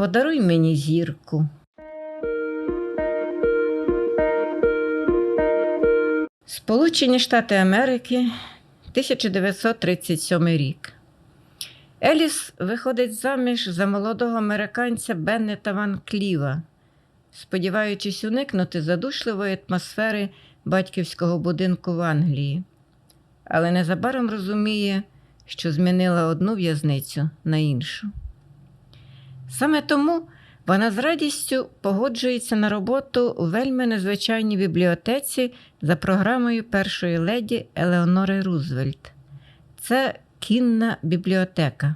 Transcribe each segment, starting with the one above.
подаруй мені зірку. Сполучені Штати Америки, 1937 рік. Еліс виходить заміж за молодого американця Беннета Ван Кліва, сподіваючись уникнути задушливої атмосфери батьківського будинку в Англії. Але незабаром розуміє, що змінила одну в'язницю на іншу. Саме тому вона з радістю погоджується на роботу у вельми незвичайній бібліотеці за програмою першої леді Елеонори Рузвельт. Це кінна бібліотека.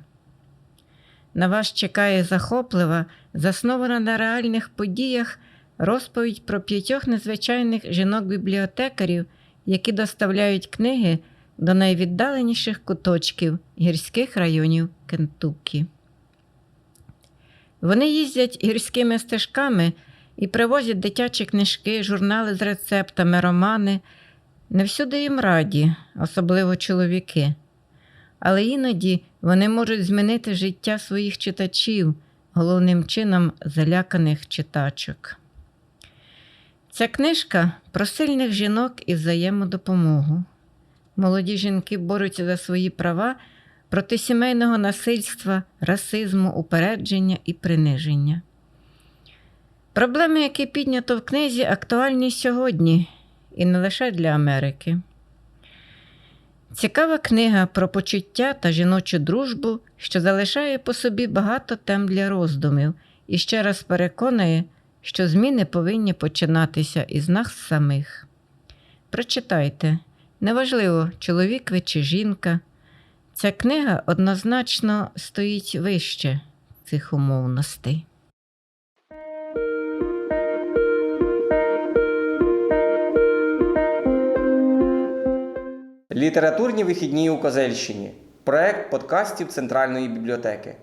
На вас чекає захоплива, заснована на реальних подіях, розповідь про п'ятьох незвичайних жінок-бібліотекарів, які доставляють книги до найвіддаленіших куточків гірських районів Кентуккі. Вони їздять гірськими стежками і привозять дитячі книжки, журнали з рецептами, романи. Не всюди їм раді, особливо чоловіки. Але іноді вони можуть змінити життя своїх читачів, головним чином заляканих читачок. Ця книжка про сильних жінок і взаємодопомогу. Молоді жінки борються за свої права проти сімейного насильства, расизму, упередження і приниження. Проблеми, які піднято в книзі, актуальні сьогодні і не лише для Америки. Цікава книга про почуття та жіночу дружбу, що залишає по собі багато тем для роздумів і ще раз переконує, що зміни повинні починатися із нас самих. Прочитайте, неважливо, чоловік ви чи жінка. Ця книга однозначно стоїть вище цих умовностей. Літературні вихідні у Козельщині. Проект подкастів Центральної бібліотеки.